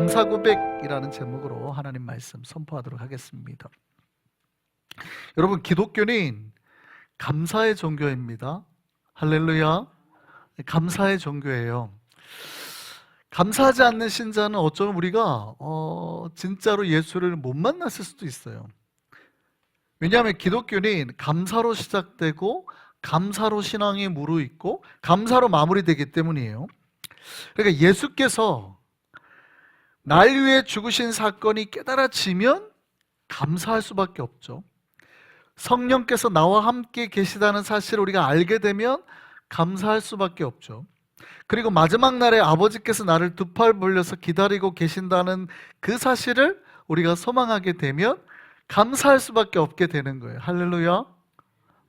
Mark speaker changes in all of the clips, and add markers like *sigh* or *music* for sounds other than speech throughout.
Speaker 1: 감사 고백이라는 제목으로 하나님 말씀 선포하도록 하겠습니다. 여러분 기독교는 감사의 종교입니다. 할렐루야. 감사의 종교예요. 감사하지 않는 신자는 어쩌면 우리가 어, 진짜로 예수를 못 만났을 수도 있어요. 왜냐하면 기독교는 감사로 시작되고 감사로 신앙이 무르익고 감사로 마무리되기 때문이에요. 그러니까 예수께서 날 위해 죽으신 사건이 깨달아지면 감사할 수밖에 없죠. 성령께서 나와 함께 계시다는 사실을 우리가 알게 되면 감사할 수밖에 없죠. 그리고 마지막 날에 아버지께서 나를 두 팔 벌려서 기다리고 계신다는 그 사실을 우리가 소망하게 되면 감사할 수밖에 없게 되는 거예요. 할렐루야.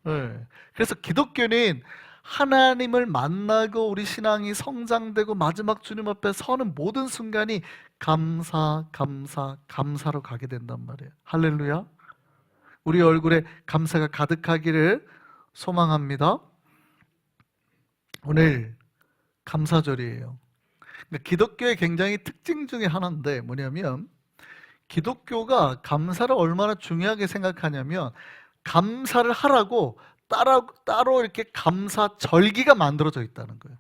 Speaker 1: 네. 그래서 기독교는 하나님을 만나고 우리 신앙이 성장되고 마지막 주님 앞에 서는 모든 순간이 감사, 감사, 감사로 가게 된단 말이에요. 할렐루야. 우리 얼굴에 감사가 가득하기를 소망합니다. 오늘 감사절이에요. 그러니까 기독교의 굉장히 특징 중에 하나인데 뭐냐면 기독교가 감사를 얼마나 중요하게 생각하냐면 감사를 하라고 따로, 따로 이렇게 감사 절기가 만들어져 있다는 거예요.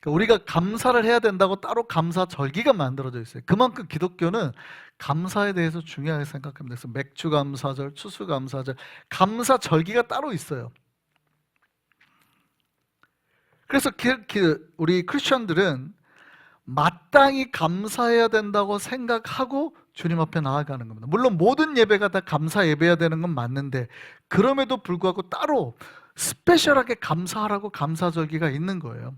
Speaker 1: 그러니까 우리가 감사를 해야 된다고 따로 감사 절기가 만들어져 있어요. 그만큼 기독교는 감사에 대해서 중요하게 생각합니다. 그래서 맥주 감사절, 추수 감사절, 감사 절기가 따로 있어요. 그래서 우리 크리스천들은 마땅히 감사해야 된다고 생각하고 주님 앞에 나아가는 겁니다. 물론 모든 예배가 다 감사 예배해야 되는 건 맞는데 그럼에도 불구하고 따로 스페셜하게 감사하라고 감사절기가 있는 거예요.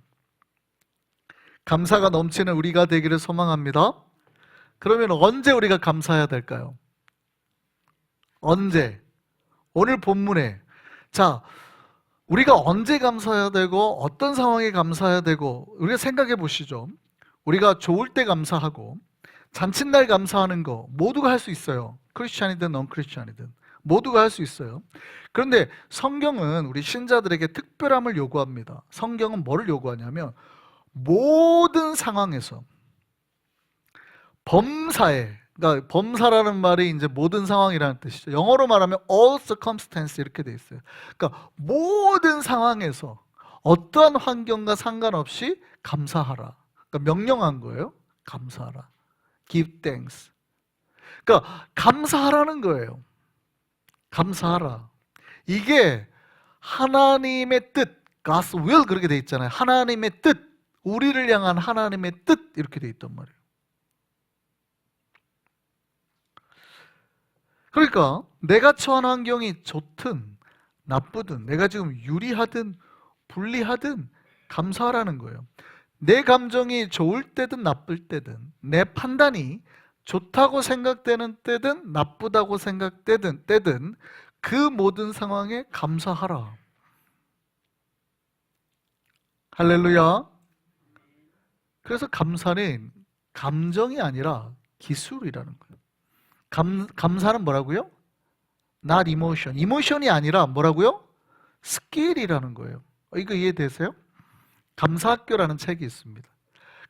Speaker 1: 감사가 넘치는 우리가 되기를 소망합니다. 그러면 언제 우리가 감사해야 될까요? 언제? 오늘 본문에 자, 우리가 언제 감사해야 되고 어떤 상황에 감사해야 되고 우리가 생각해 보시죠. 우리가 좋을 때 감사하고 잔칫날 감사하는 거 모두가 할 수 있어요. 크리스찬이든 넌 크리스찬이든 모두가 할 수 있어요. 그런데 성경은 우리 신자들에게 특별함을 요구합니다. 성경은 뭐를 요구하냐면 모든 상황에서 범사에 그러니까 범사라는 말이 이제 모든 상황이라는 뜻이죠. 영어로 말하면 all circumstance 이렇게 돼 있어요. 그러니까 모든 상황에서 어떠한 환경과 상관없이 감사하라. 그러니까 명령한 거예요. 감사하라. Give thanks. 그러니까 감사하라는 거예요. 감사하라. 이게 하나님의 뜻, God's will 그렇게 돼 있잖아요. 하나님의 뜻, 우리를 향한 하나님의 뜻 이렇게 돼 있단 말이에요. 그러니까 내가 처한 환경이 좋든 나쁘든 내가 지금 유리하든 불리하든 감사하라는 거예요. 내 감정이 좋을 때든 나쁠 때든 내 판단이 좋다고 생각되는 때든 나쁘다고 생각되든 때든 그 모든 상황에 감사하라. 할렐루야. 그래서 감사는 감정이 아니라 기술이라는 거예요. 감, 감사는 뭐라고요? not emotion. 이모션이 아니라 뭐라고요? 스킬이라는 거예요. 어, 이거 이해되세요? 감사학교라는 책이 있습니다.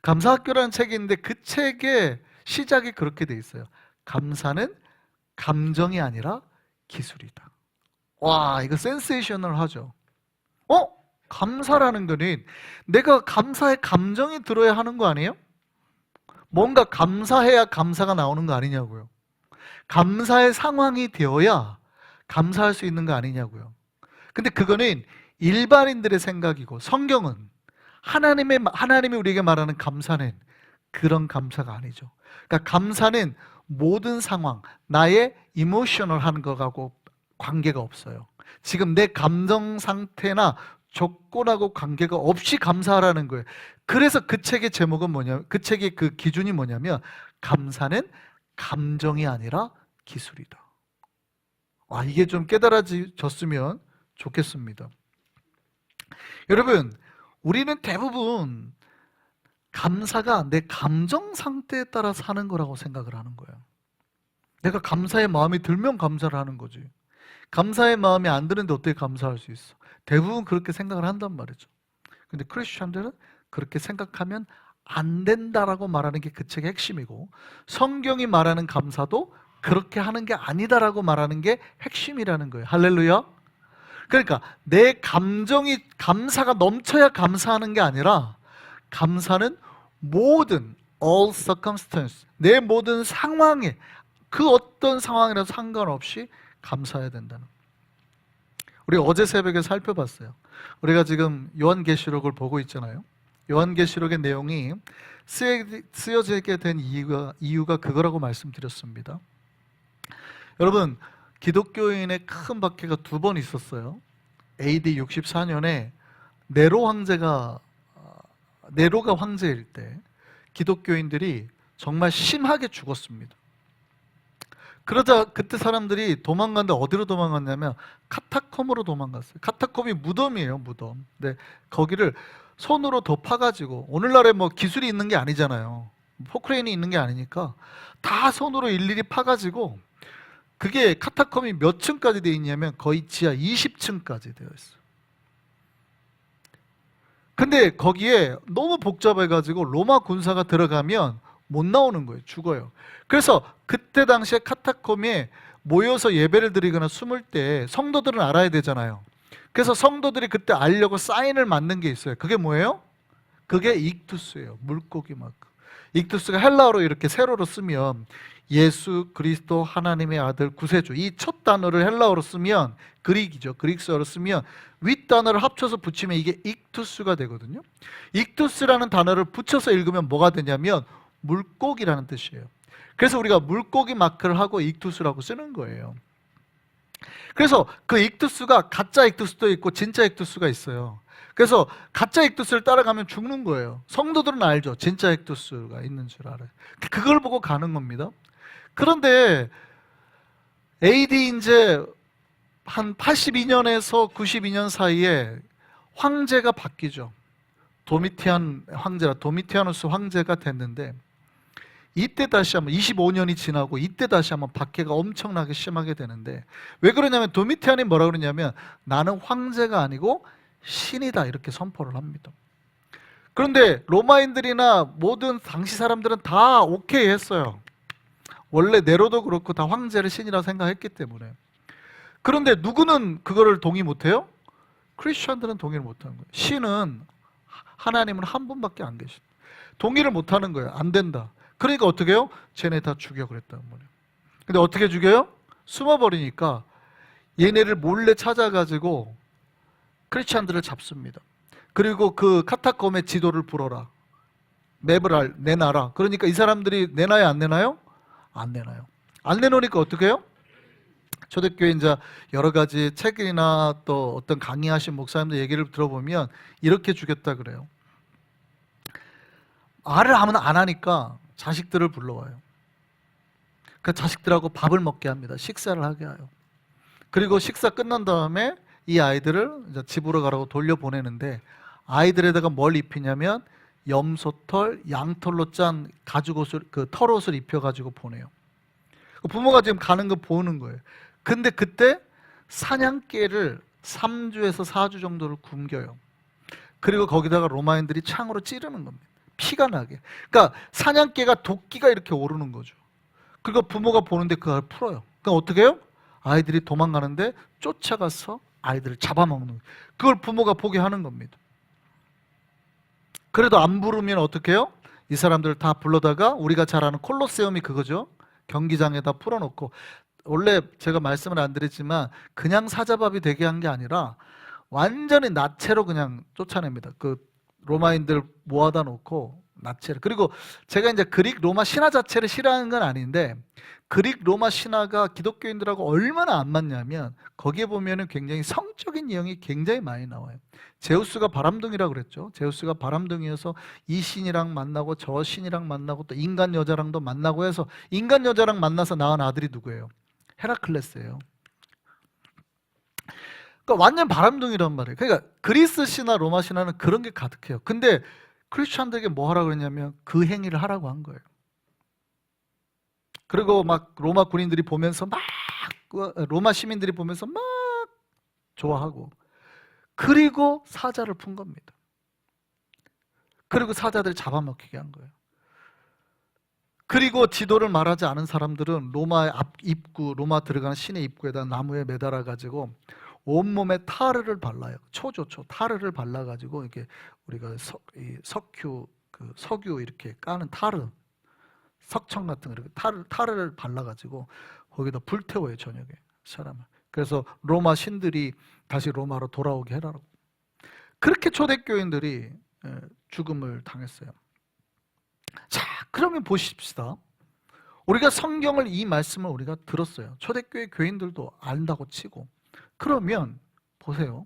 Speaker 1: 감사학교라는 책이 있는데 그 책의 시작이 그렇게 돼 있어요. 감사는 감정이 아니라 기술이다. 와, 이거 센세이셔널 하죠. 어? 감사라는 거는 내가 감사의 감정이 들어야 하는 거 아니에요? 뭔가 감사해야 감사가 나오는 거 아니냐고요. 감사의 상황이 되어야 감사할 수 있는 거 아니냐고요. 근데 그거는 일반인들의 생각이고 성경은 하나님의 하나님이 우리에게 말하는 감사는 그런 감사가 아니죠. 그러니까 감사는 모든 상황, 나의 이모셔널 하는 거하고 관계가 없어요. 지금 내 감정 상태나 조건하고 관계가 없이 감사하라는 거예요. 그래서 그 책의 제목은 뭐냐면 그 책의 그 기준이 뭐냐면 감사는 감정이 아니라 기술이다. 와, 이게 좀 깨달아졌으면 좋겠습니다. 여러분, 우리는 대부분 감사가 내 감정 상태에 따라 사는 거라고 생각을 하는 거예요. 내가 감사의 마음이 들면 감사를 하는 거지. 감사의 마음이 안 드는데 어떻게 감사할 수 있어? 대부분 그렇게 생각을 한단 말이죠. 근데 크리스천들은 그렇게 생각하면 안 된다라고 말하는 게 그 책의 핵심이고 성경이 말하는 감사도 그렇게 하는 게 아니다라고 말하는 게 핵심이라는 거예요. 할렐루야. 그러니까 내 감정이 감사가 넘쳐야 감사하는 게 아니라 감사는 모든 all circumstance 내 모든 상황에 그 어떤 상황이라도 상관없이 감사해야 된다는. 우리 어제 새벽에 살펴봤어요. 우리가 지금 요한계시록을 보고 있잖아요. 요한계시록의 내용이 쓰여- 쓰여지게 된 이유가, 이유가 그거라고 말씀드렸습니다. 여러분, 기독교인의 큰 박해가 두 번 있었어요. AD 64년에 네로 황제가 어, 네로가 황제일 때 기독교인들이 정말 심하게 죽었습니다. 그러자 그때 사람들이 도망갔는데 어디로 도망갔냐면 카타콤으로 도망갔어요. 카타콤이 무덤이에요, 무덤. 근데 거기를 손으로 더 파가지고 오늘날에 뭐 기술이 있는 게 아니잖아요. 포크레인이 있는 게 아니니까 다 손으로 일일이 파가지고 그게 카타콤이 몇 층까지 되어 있냐면 거의 지하 20층까지 되어 있어요. 근데 거기에 너무 복잡해가지고 로마 군사가 들어가면 못 나오는 거예요. 죽어요. 그래서 그때 당시에 카타콤에 모여서 예배를 드리거나 숨을 때 성도들은 알아야 되잖아요. 그래서 성도들이 그때 알려고 사인을 만든 게 있어요. 그게 뭐예요? 그게 익투스예요. 물고기 마크. 익투스가 헬라어로 이렇게 세로로 쓰면 예수 그리스도 하나님의 아들 구세주 이 첫 단어를 헬라어로 쓰면 그릭이죠. 그릭스어로 쓰면 윗 단어를 합쳐서 붙이면 이게 익투스가 되거든요. 익투스라는 단어를 붙여서 읽으면 뭐가 되냐면 물고기라는 뜻이에요. 그래서 우리가 물고기 마크를 하고 익투스라고 쓰는 거예요. 그래서 그 익투스가 가짜 익투스도 있고 진짜 익투스가 있어요. 그래서 가짜 익투스를 따라가면 죽는 거예요. 성도들은 알죠. 진짜 익투스가 있는 줄 알아요. 그걸 보고 가는 겁니다. 그런데 AD 이제 한 82년에서 92년 사이에 황제가 바뀌죠. 도미티안 황제라 도미티아누스 황제가 됐는데 이때 다시 한번 25년이 지나고 이때 다시 한번 박해가 엄청나게 심하게 되는데 왜 그러냐면 도미티안이 뭐라 그러냐면 나는 황제가 아니고 신이다 이렇게 선포를 합니다. 그런데 로마인들이나 모든 당시 사람들은 다 오케이 했어요. 원래 네로도 그렇고 다 황제를 신이라고 생각했기 때문에. 그런데 누구는 그거를 동의 못해요? 크리스천들은 동의를 못하는 거예요. 신은 하나님은 한 분밖에 안 계신. 동의를 못하는 거예요. 안 된다. 그러니까 어떻게 해요? 쟤네 다 죽여 그랬단 말이에요. 근데 어떻게 죽여요? 숨어버리니까 얘네를 몰래 찾아가지고 크리스찬들을 잡습니다. 그리고 그 카타콤의 지도를 불어라. 맵을 알, 내놔라. 그러니까 이 사람들이 내놔요, 안 내놔요? 안 내놔요. 안 내놓으니까 어떻게 해요? 초대교회 이제 여러 가지 책이나 또 어떤 강의하신 목사님들 얘기를 들어보면 이렇게 죽였다 그래요. 말을 하면 안 하니까 자식들을 불러와요. 그 자식들하고 밥을 먹게 합니다. 식사를 하게 해요. 그리고 식사 끝난 다음에 이 아이들을 집으로 가라고 돌려보내는데 아이들에다가 뭘 입히냐면 염소털, 양털로 짠 가죽 옷을 그 털옷을 입혀 가지고 보내요. 그 부모가 지금 가는 거 보는 거예요. 근데 그때 사냥개를 3주에서 4주 정도를 굶겨요. 그리고 거기다가 로마인들이 창으로 찌르는 겁니다. 피가 나게. 그러니까 사냥개가 도끼가 이렇게 오르는 거죠. 그리고 부모가 보는데 그걸 풀어요. 그러니까 어떻게 해요? 아이들이 도망가는데 쫓아가서 아이들을 잡아먹는. 그걸 부모가 보게 하는 겁니다. 그래도 안 부르면 어떻게 해요? 이 사람들 다 불러다가 우리가 잘 아는 콜로세움이 그거죠. 경기장에다 풀어놓고 원래 제가 말씀을 안 드렸지만 그냥 사자밥이 되게 한 게 아니라 완전히 나체로 그냥 쫓아냅니다. 그 로마인들 모아다 놓고 나체를 그리고 제가 이제 그릭 로마 신화 자체를 싫어하는 건 아닌데 그릭 로마 신화가 기독교인들하고 얼마나 안 맞냐면 거기에 보면은 굉장히 성적인 내용이 굉장히 많이 나와요. 제우스가 바람둥이라고 그랬죠. 제우스가 바람둥이여서 이 신이랑 만나고 저 신이랑 만나고 또 인간 여자랑도 만나고 해서 인간 여자랑 만나서 낳은 아들이 누구예요? 헤라클레스예요. 그러니까 완전 바람둥이란 말이에요. 그러니까 그리스 신화, 로마 신화는 그런 게 가득해요. 근데 크리스천들에게 뭐 하라고 그랬냐면 그 행위를 하라고 한 거예요. 그리고 막 로마 군인들이 보면서 막 로마 시민들이 보면서 막 좋아하고 그리고 사자를 푼 겁니다. 그리고 사자들 잡아먹히게 한 거예요. 그리고 지도를 말하지 않은 사람들은 로마의 앞 입구, 로마 들어가는 시내 입구에다 나무에 매달아 가지고 온몸에 타르를 발라요. 초조초 타르를 발라 가지고 이렇게 우리가 석유 그 석유 이렇게 까는 타르 석청 같은 거 이렇게 타르 타르를 발라 가지고 거기다 불태워요 저녁에 사람을. 그래서 로마 신들이 다시 로마로 돌아오게 해라고. 그렇게 초대교인들이 예, 죽음을 당했어요. 자, 그러면 보십시다. 우리가 성경을 이 말씀을 우리가 들었어요. 초대교회 교인들도 안다고 치고. 그러면 보세요.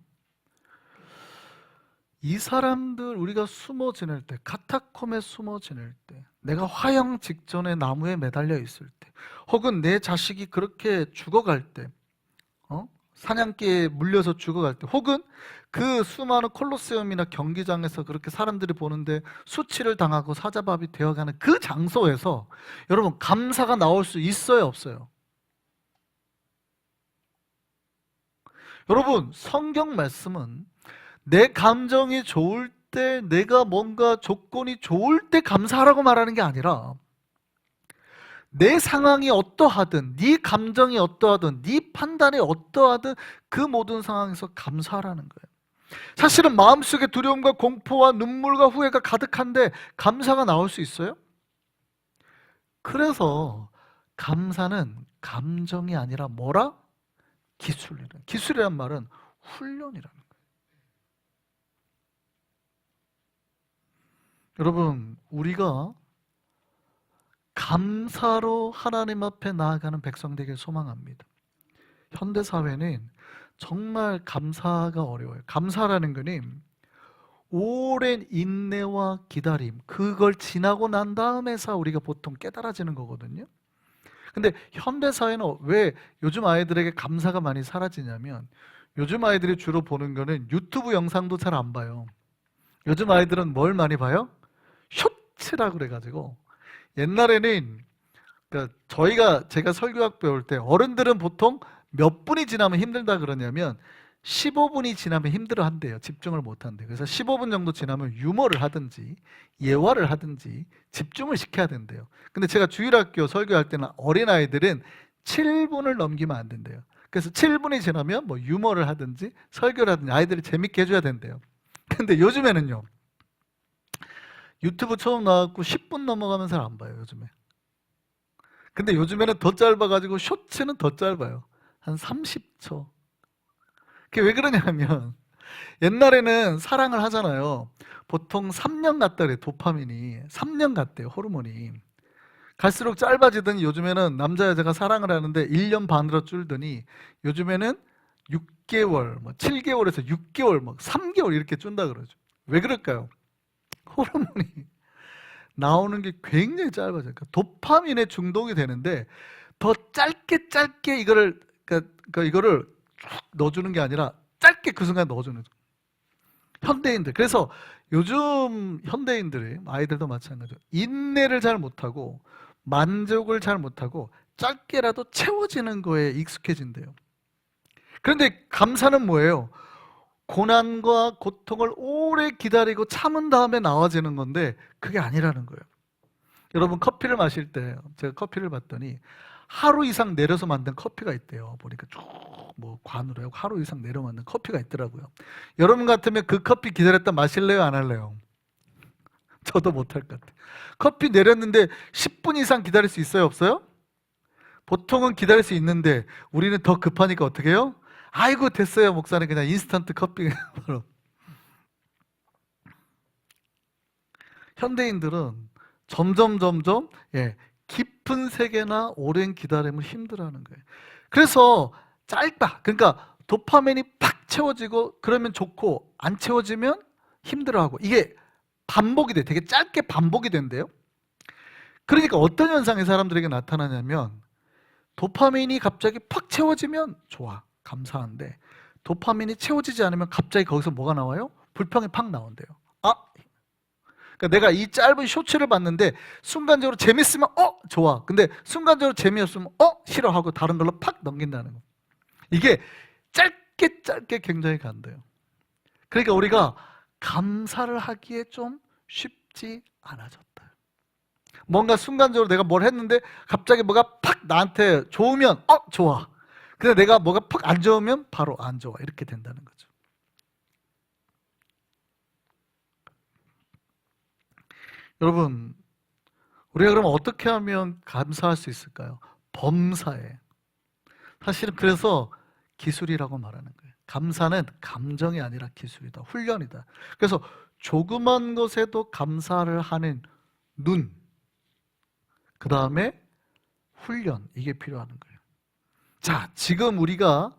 Speaker 1: 이 사람들 우리가 숨어 지낼 때, 카타콤에 숨어 지낼 때, 내가 화형 직전에 나무에 매달려 있을 때, 혹은 내 자식이 그렇게 죽어갈 때, 어? 사냥개에 물려서 죽어갈 때, 혹은 그 수많은 콜로세움이나 경기장에서 그렇게 사람들이 보는데 수치를 당하고 사자밥이 되어가는 그 장소에서 여러분 감사가 나올 수 있어요, 없어요? 여러분 성경 말씀은 내 감정이 좋을 때 내가 뭔가 조건이 좋을 때 감사하라고 말하는 게 아니라 내 상황이 어떠하든 네 감정이 어떠하든 네 판단이 어떠하든 그 모든 상황에서 감사하라는 거예요. 사실은 마음속에 두려움과 공포와 눈물과 후회가 가득한데 감사가 나올 수 있어요? 그래서 감사는 감정이 아니라 뭐라? 기술이라. 기술이란 말은 훈련이라는 거예요. 여러분, 우리가 감사로 하나님 앞에 나아가는 백성 되길 소망합니다. 현대 사회는 정말 감사가 어려워요. 감사라는 거는 오랜 인내와 기다림, 그걸 지나고 난 다음에서 우리가 보통 깨달아지는 거거든요. 근데 현대 사회는 왜 요즘 아이들에게 감사가 많이 사라지냐면 요즘 아이들이 주로 보는 거는 유튜브 영상도 잘 안 봐요. 요즘 아이들은 뭘 많이 봐요? 쇼츠라고 그래가지고 옛날에는 그러니까 저희가 제가 설교학 배울 때 어른들은 보통 몇 분이 지나면 힘들다 그러냐면 15분이 지나면 힘들어 한대요. 집중을 못 한대요. 그래서 15분 정도 지나면 유머를 하든지 예화를 하든지 집중을 시켜야 된대요. 근데 제가 주일학교 설교할 때는 어린아이들은 7분을 넘기면 안 된대요. 그래서 7분이 지나면 뭐 유머를 하든지 설교를 하든지 아이들이 재밌게 해줘야 된대요. 근데 요즘에는요. 유튜브 처음 나왔고 10분 넘어가면 잘 안 봐요, 요즘에. 근데 요즘에는 더 짧아가지고 쇼츠는 더 짧아요. 한 30초. 그게 왜 그러냐면 *laughs* 옛날에는 사랑을 하잖아요. 보통 3년 갔다 그래 도파민이 3년 갔대요 호르몬이. 갈수록 짧아지더니 요즘에는 남자 여자가 사랑을 하는데 1년 반으로 줄더니 요즘에는 6개월, 뭐 7개월에서 6개월, 막 3개월 이렇게 준다 그러죠. 왜 그럴까요? 호르몬이 나오는 게 굉장히 짧아져요. 그러니까 도파민에 중독이 되는데 더 짧게 짧게 이거를 그러니까, 그러니까 이거를 쭉 넣어주는 게 아니라 짧게 그 순간 넣어주는. 현대인들 그래서 요즘 현대인들이 아이들도 마찬가지로 인내를 잘 못하고 만족을 잘 못하고 짧게라도 채워지는 거에 익숙해진대요. 그런데 감사는 뭐예요? 고난과 고통을 오래 기다리고 참은 다음에 나와지는 건데 그게 아니라는 거예요. 여러분 커피를 마실 때 제가 커피를 봤더니 하루 이상 내려서 만든 커피가 있대요. 보니까 쭉 뭐 관으로 하고 하루 이상 내려 만든 커피가 있더라고요. 여러분 같으면 그 커피 기다렸다 마실래요? 안 할래요? 저도 못할 것 같아요. 커피 내렸는데 10분 이상 기다릴 수 있어요? 없어요? 보통은 기다릴 수 있는데 우리는 더 급하니까 어떻게 해요? 아이고 됐어요 목사님 그냥 인스턴트 커피 *laughs* 바로 현대인들은 점점 점점 예, 깊은 세계나 오랜 기다림을 힘들어하는 거예요. 그래서 짧다. 그러니까 도파민이 팍 채워지고 그러면 좋고 안 채워지면 힘들어하고 이게 반복이 돼. 되게 짧게 반복이 된대요. 그러니까 어떤 현상이 사람들에게 나타나냐면 도파민이 갑자기 팍 채워지면 좋아. 감사한데 도파민이 채워지지 않으면 갑자기 거기서 뭐가 나와요? 불평이 팍 나온대요. 아, 그러니까 내가 이 짧은 쇼츠를 봤는데 순간적으로 재밌으면 어 좋아. 근데 순간적으로 재미없으면 어 싫어하고 다른 걸로 팍 넘긴다는 거. 이게 짧게 짧게 굉장히 간대요. 그러니까 우리가 감사를 하기에 좀 쉽지 않아졌다. 뭔가 순간적으로 내가 뭘 했는데 갑자기 뭐가 팍 나한테 좋으면 어 좋아. 근데 내가 뭐가 팍 안 좋으면 바로 안 좋아. 이렇게 된다는 거죠. 여러분, 우리가 그럼 어떻게 하면 감사할 수 있을까요? 범사에. 사실은 그래서 기술이라고 말하는 거예요. 감사는 감정이 아니라 기술이다. 훈련이다. 그래서 조그만 것에도 감사를 하는 눈, 그 다음에 훈련, 이게 필요한 거예요. 자, 지금 우리가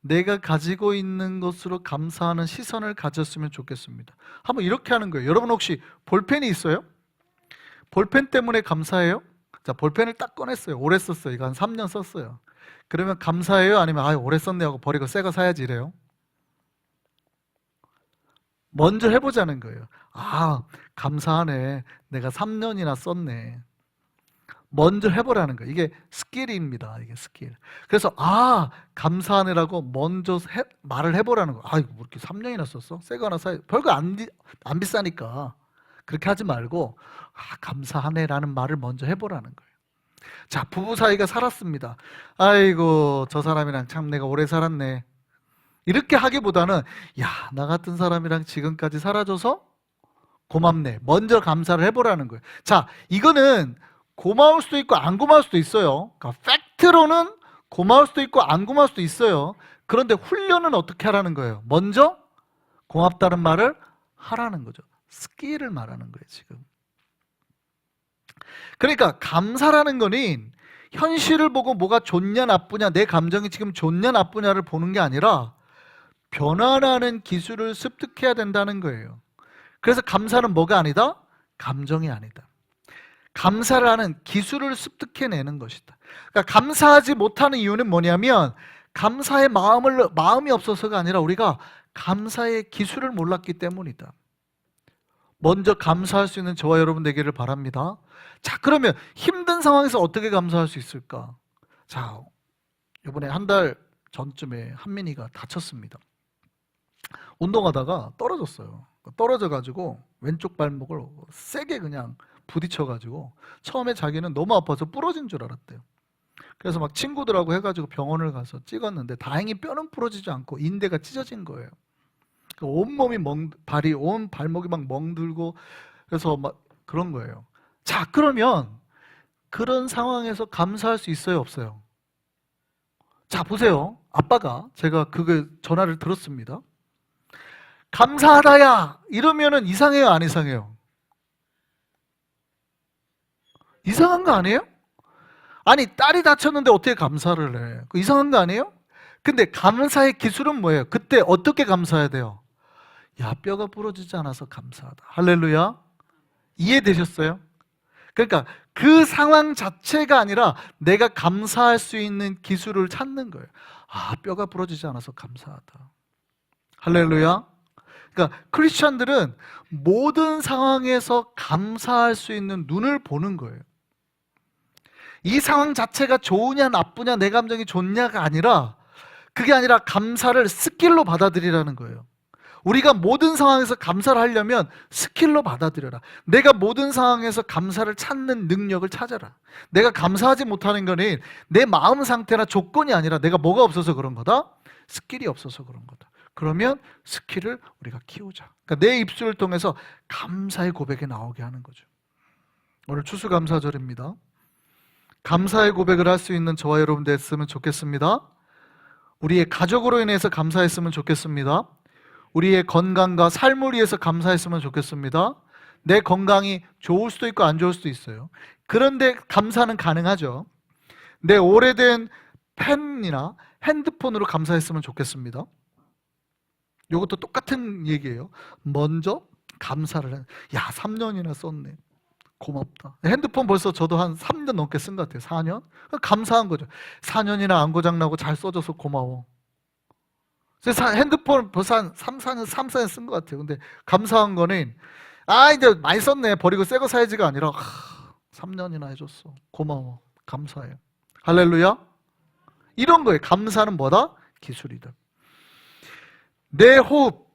Speaker 1: 내가 가지고 있는 것으로 감사하는 시선을 가졌으면 좋겠습니다. 한번 이렇게 하는 거예요. 여러분 혹시 볼펜이 있어요? 볼펜 때문에 감사해요? 자, 볼펜을 딱 꺼냈어요. 오래 썼어요. 이거 한 3년 썼어요. 그러면 감사해요? 아니면 아, 오래 썼네 하고 버리고 새 거 사야지 이래요? 먼저 해보자는 거예요. 아, 감사하네. 내가 3년이나 썼네. 먼저 해보라는 거예요. 이게 스킬입니다. 이게 스킬. 그래서 아 감사하네라고 먼저 해- 말을 해보라는 거예요. 아 이거 뭐 이렇게 3년이나 썼어? 새거 하나 사. 별거 안, 비- 안 비싸니까 그렇게 하지 말고 아 감사하네라는 말을 먼저 해보라는 거예요. 자 부부 사이가 살았습니다. 아이고 저 사람이랑 참 내가 오래 살았네. 이렇게 하기보다는 야 나 같은 사람이랑 지금까지 살아줘서 고맙네. 먼저 감사를 해보라는 거예요. 자 이거는 고마울 수도 있고 안 고마울 수도 있어요. 그러니까 팩트로는 고마울 수도 있고 안 고마울 수도 있어요. 그런데 훈련은 어떻게 하라는 거예요? 먼저 고맙다는 말을 하라는 거죠. 스킬을 말하는 거예요, 지금. 그러니까 감사라는 거는 현실을 보고 뭐가 좋냐 나쁘냐 내 감정이 지금 좋냐 나쁘냐를 보는 게 아니라 변화라는 기술을 습득해야 된다는 거예요. 그래서 감사는 뭐가 아니다? 감정이 아니다. 감사를 하는 기술을 습득해내는 것이다. 그러니까 감사하지 못하는 이유는 뭐냐면 감사의 마음을 마음이 없어서가 아니라 우리가 감사의 기술을 몰랐기 때문이다. 먼저 감사할 수 있는 저와 여러분 되기를 바랍니다. 자, 그러면 힘든 상황에서 어떻게 감사할 수 있을까? 자, 이번에 한 달 전쯤에 한민이가 다쳤습니다. 운동하다가 떨어졌어요. 떨어져 가지고 왼쪽 발목을 세게 그냥 부딪혀 가지고 처음에 자기는 너무 아파서 부러진 줄 알았대요. 그래서 막 친구들하고 해가지고 병원을 가서 찍었는데 다행히 뼈는 부러지지 않고 인대가 찢어진 거예요. 그 온몸이 멍, 발이 온 발목이 막 멍들고 그래서 막 그런 거예요. 자 그러면 그런 상황에서 감사할 수 있어요 없어요? 자 보세요. 아빠가 제가 그거 전화를 들었습니다. 감사하다야 이러면은 이상해요 안 이상해요? 이상한 거 아니에요? 아니 딸이 다쳤는데 어떻게 감사를 해? 그 이상한 거 아니에요? 근데 감사의 기술은 뭐예요? 그때 어떻게 감사해야 돼요? 야 뼈가 부러지지 않아서 감사하다. 할렐루야. 이해되셨어요? 그러니까 그 상황 자체가 아니라 내가 감사할 수 있는 기술을 찾는 거예요. 아 뼈가 부러지지 않아서 감사하다. 할렐루야. 그러니까 크리스천들은 모든 상황에서 감사할 수 있는 눈을 보는 거예요. 이 상황 자체가 좋으냐 나쁘냐 내 감정이 좋냐가 아니라 그게 아니라 감사를 스킬로 받아들이라는 거예요. 우리가 모든 상황에서 감사를 하려면 스킬로 받아들여라. 내가 모든 상황에서 감사를 찾는 능력을 찾아라. 내가 감사하지 못하는 거는 내 마음 상태나 조건이 아니라 내가 뭐가 없어서 그런 거다? 스킬이 없어서 그런 거다. 그러면 스킬을 우리가 키우자. 그러니까 내 입술을 통해서 감사의 고백이 나오게 하는 거죠. 오늘 추수감사절입니다. 감사의 고백을 할 수 있는 저와 여러분 됐으면 좋겠습니다. 우리의 가족으로 인해서 감사했으면 좋겠습니다. 우리의 건강과 삶을 위해서 감사했으면 좋겠습니다. 내 건강이 좋을 수도 있고 안 좋을 수도 있어요. 그런데 감사는 가능하죠. 내 오래된 펜이나 핸드폰으로 감사했으면 좋겠습니다. 이것도 똑같은 얘기예요. 먼저 감사를 해. 야, 3년이나 썼네. 고맙다. 핸드폰 벌써 저도 한 3년 넘게 쓴 것 같아요. 4년? 감사한 거죠. 4년이나 안 고장나고 잘 써줘서 고마워. 그래서 핸드폰 벌써 한 3, 4년, 3, 4년 쓴 것 같아요. 근데 감사한 거는, 아, 이제 많이 썼네. 버리고 새 거 사야지가 아니라, 하, 3년이나 해줬어. 고마워. 감사해요. 할렐루야? 이런 거예요. 감사는 뭐다? 기술이다. 내 호흡,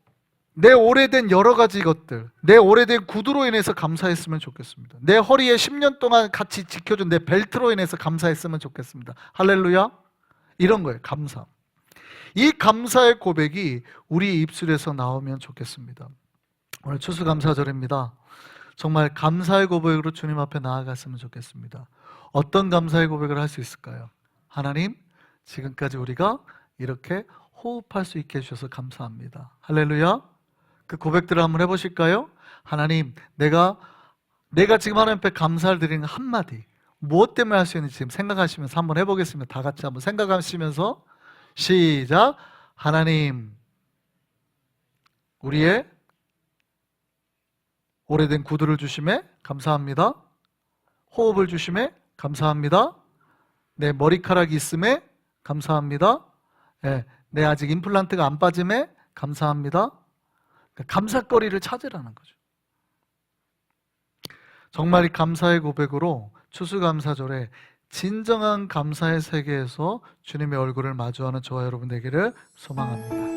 Speaker 1: 내 오래된 여러 가지 것들, 내 오래된 구두로 인해서 감사했으면 좋겠습니다. 내 허리에 10년 동안 같이 지켜준 내 벨트로 인해서 감사했으면 좋겠습니다. 할렐루야. 이런 거예요. 감사. 이 감사의 고백이 우리 입술에서 나오면 좋겠습니다. 오늘 추수감사절입니다. 정말 감사의 고백으로 주님 앞에 나아갔으면 좋겠습니다. 어떤 감사의 고백을 할 수 있을까요? 하나님, 지금까지 우리가 이렇게 호흡할 수 있게 해주셔서 감사합니다. 할렐루야. 그 고백들을 한번 해보실까요? 하나님, 내가 내가 지금 하나님 앞에 감사를 드리는 한마디 무엇 때문에 할 수 있는지 지금 생각하시면서 한번 해보겠습니다. 다 같이 한번 생각하시면서 시작. 하나님, 우리의 오래된 구두를 주심에 감사합니다. 호흡을 주심에 감사합니다. 내 머리카락이 있음에 감사합니다. 예, 내 아직 임플란트가 안 빠짐에 감사합니다. 그러니까 감사거리를 찾으라는 거죠. 정말 이 감사의 고백으로 추수감사절에 진정한 감사의 세계에서 주님의 얼굴을 마주하는 저와 여러분 되기를 소망합니다.